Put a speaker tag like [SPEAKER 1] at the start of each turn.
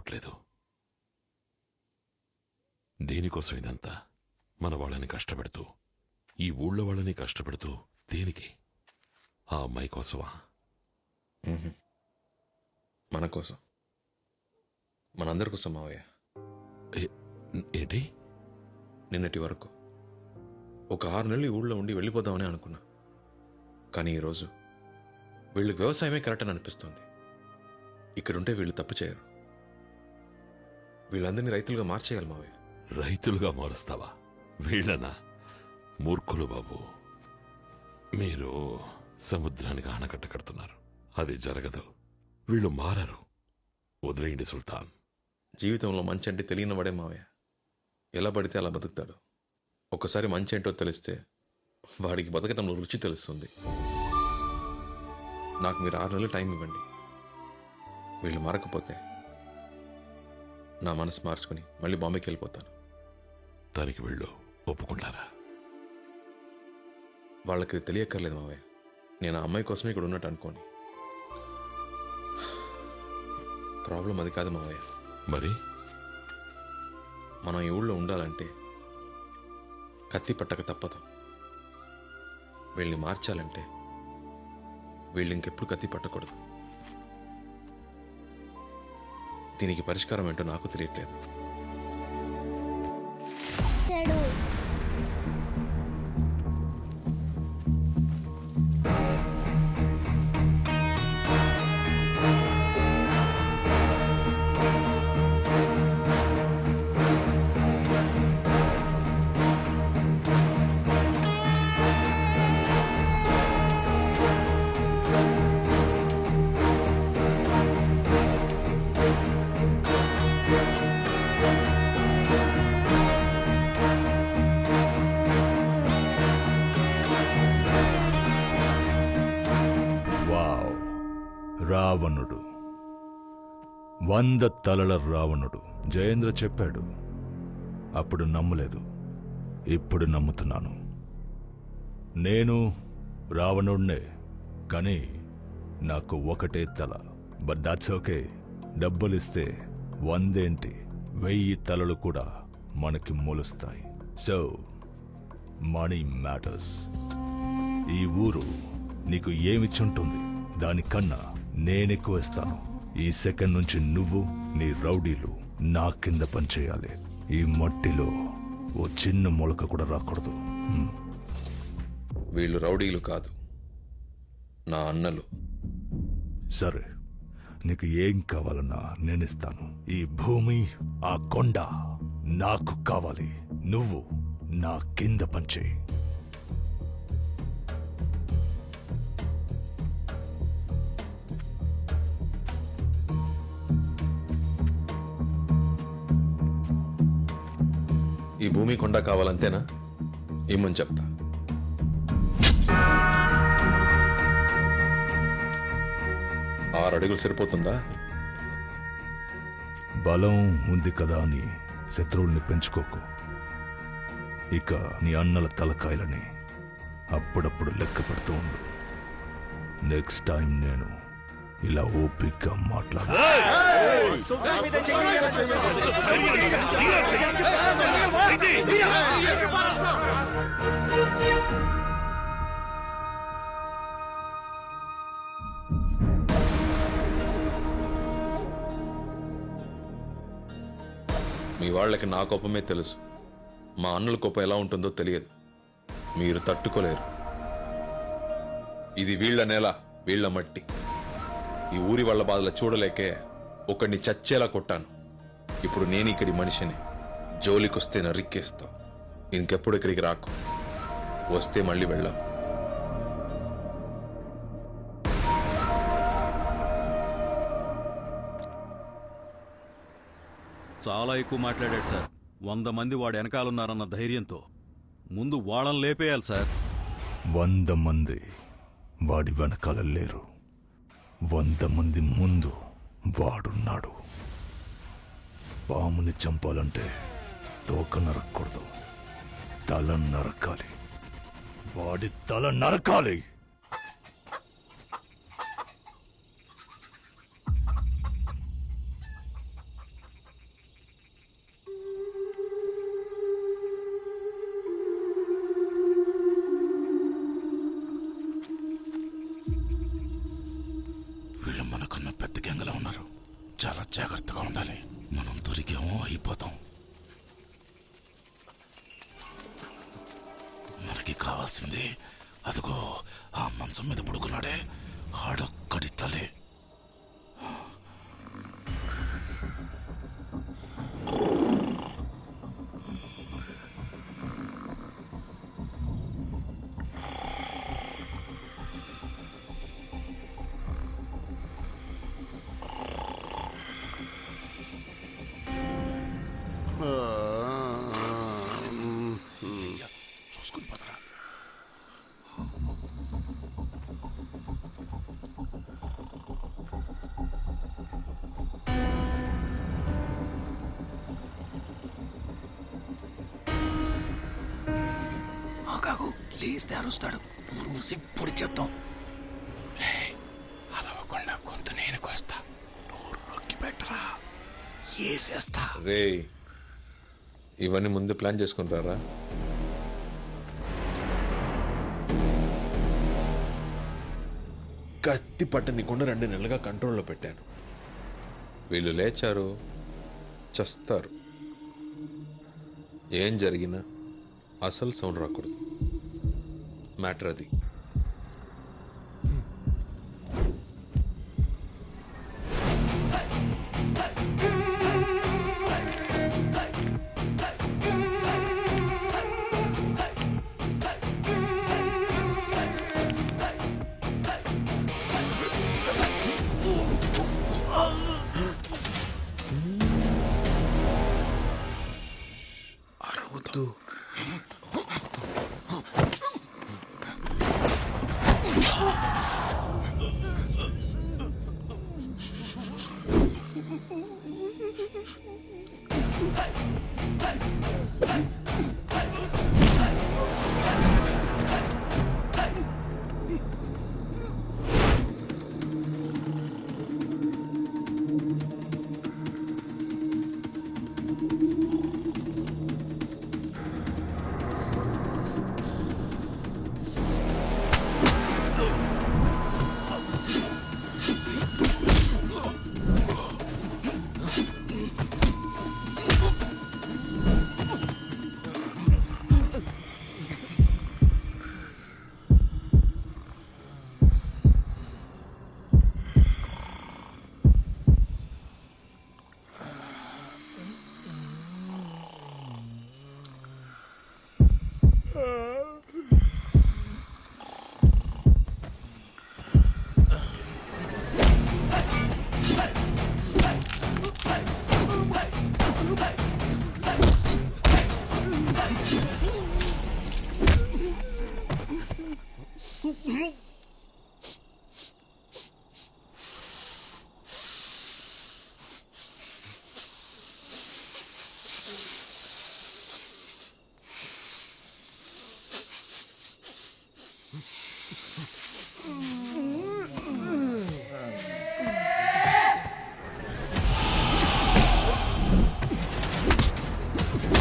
[SPEAKER 1] కావట్లేదు దేనికోసం ఇదంతా? మన వాళ్ళని కష్టపెడుతూ ఈ ఊళ్ళో వాళ్ళని కష్టపెడుతూ దేనికి? ఆ అమ్మాయి కోసమా?
[SPEAKER 2] మన కోసం. మనందరి కోసం మావయ్య.
[SPEAKER 1] ఏంటి?
[SPEAKER 2] నిన్నటి వరకు ఒక ఆరు నెలలు ఈ ఊళ్ళో ఉండి వెళ్ళిపోదామని అనుకున్నా. కానీ ఈరోజు వీళ్ళకి వ్యవసాయమే కరెక్ట్ అని అనిపిస్తుంది. ఇక్కడుంటే వీళ్ళు తప్పు చేయరు. వీళ్ళందరినీ రైతులుగా మార్చేయాలి మావయ్య.
[SPEAKER 1] రైతులుగా మారుస్తావా? వీళ్ళనా? మూర్ఖులు బాబు. మీరు సముద్రానికి ఆనకట్ట కడుతున్నారు. అది జరగదు. వీళ్ళు మారరు. వదిలేయండి సుల్తాన్.
[SPEAKER 2] జీవితంలో మంచి అంటే తెలియని వాడే మావయ్య. ఎలా పడితే అలా బతుకుతాడు. ఒకసారి మంచి ఏంటో తెలిస్తే వాడికి బతకటంలో రుచి తెలుస్తుంది. నాకు మీరు ఆరు నెలలు టైం ఇవ్వండి. వీళ్ళు మారకపోతే నా మనసు మార్చుకుని మళ్ళీ బాంబేకి వెళ్ళిపోతాను.
[SPEAKER 1] దానికి వీళ్ళు ఒప్పుకుంటారా?
[SPEAKER 2] వాళ్ళకి ఇది తెలియక్కర్లేదు మావయ్య. నేను ఆ అమ్మాయి కోసమే ఇక్కడ ఉన్నట్టు అనుకోని. ప్రాబ్లం అది కాదు మావయ్య.
[SPEAKER 1] మరి?
[SPEAKER 2] మనం ఈ ఊళ్ళో ఉండాలంటే కత్తి పట్టక తప్పదు. వీళ్ళని మార్చాలంటే వీళ్ళు ఇంకెప్పుడు కత్తి పట్టకూడదు. దీనికి పరిష్కారం ఏంటో నాకు తెలియట్లేదు.
[SPEAKER 3] రావణుడు. వంద తలల రావణుడు. జయేంద్ర చెప్పాడు అప్పుడు నమ్మలేదు. ఇప్పుడు నమ్ముతున్నాను. నేను రావణుడినే కానీ నాకు ఒకటే తల. బట్ దాట్స్ ఓకే డబ్బులిస్తే వందేంటి? వెయ్యి తలలు కూడా మనకి మొలుస్తాయి. సో మనీ మ్యాటర్స్ ఈ ఊరు నీకు ఏమిచ్చుంటుంది? దానికన్నా నేనెక్కువ ఇస్తాను ఈ సెకండ్ నుంచి నువ్వు నీ రౌడీలు నా కింద పనిచేయాలి. ఈ మట్టిలో ఓ చిన్న మొలక కూడా రాకూడదు.
[SPEAKER 2] వీళ్ళు రౌడీలు కాదు. నా అన్నలు.
[SPEAKER 3] సరే నీకు ఏం కావాలన్నా నేనిస్తాను. ఈ భూమి ఆ కొండ నాకు కావాలి. నువ్వు నా కింద పనిచేయి.
[SPEAKER 2] ఈ భూమి కొండ కావాలంతేనా? ఇమ్మని చెప్తా. ఆరు అడుగులు సరిపోతుందా?
[SPEAKER 3] బలం ఉంది కదా అని శత్రువుల్ని పెంచుకోకు. ఇక నీ అన్నల తలకాయలని అప్పుడప్పుడు లెక్క పెడుతూ ఉండు. నెక్స్ట్ టైం నేను ఇలా ఓపిక్గా మాట్లాడు.
[SPEAKER 2] మీ వాళ్ళకి నా కోపమే తెలుసు. మా అన్నుల కోపం ఎలా ఉంటుందో తెలియదు. మీరు తట్టుకోలేరు. ఇది వీళ్ళ నేల వీళ్ళ మట్టి. ఈ ఊరి వాళ్ళ బాధలు చూడలేకే ఒకడిని చచ్చేలా కొట్టాను. ఇప్పుడు నేను ఇక్కడి మనిషిని జోలికొస్తే నరిక్కేస్తా. ఇంకెప్పుడు ఇక్కడికి రాకు. వస్తే మళ్ళీ వెళ్ళాం.
[SPEAKER 4] చాలా ఎక్కువ మాట్లాడాడు సార్. వంద మంది వాడు వెనకాలన్నారన్న ధైర్యంతో. ముందు వాళ్ళని లేపేయాలి సార్.
[SPEAKER 3] వంద మంది వాడి వెనకాల లేరు. వంద మంది ముందు వాడున్నాడు. పాముని చంపాలంటే తోక నరక్కూడదు. తల నరకాలి. వాడి తల నరకాలి.
[SPEAKER 5] చాలా జాగ్రత్తగా ఉండాలి. మనం దొరికేమో అయిపోతాం. మనకి కావాల్సింది అదిగో ఆ మంచం మీద పడుకున్నాడే. ఆడొక్కడి తలే. చూసుకుని పదరా
[SPEAKER 3] ఆగాగు లేస్తే అరుస్తాడు. ఊరు మూసి పొడి చేద్దాం.
[SPEAKER 5] అరవకుండా గొంతు నేను కోస్తా. నోరు నొక్కి పెట్టరా?
[SPEAKER 3] ఏసేస్తా.
[SPEAKER 2] రే ఇవన్నీ ముందే ప్లాన్ చేసుకుంటారా? కత్తి పట్టనికుండా రెండు నెలలుగా కంట్రోల్లో పెట్టాను. వీళ్ళు లేచారు చస్తారు. ఏం జరిగినా అసలు సౌండ్ రాకూడదు. మ్యాటర్ అది. 嘿。Uh. うん。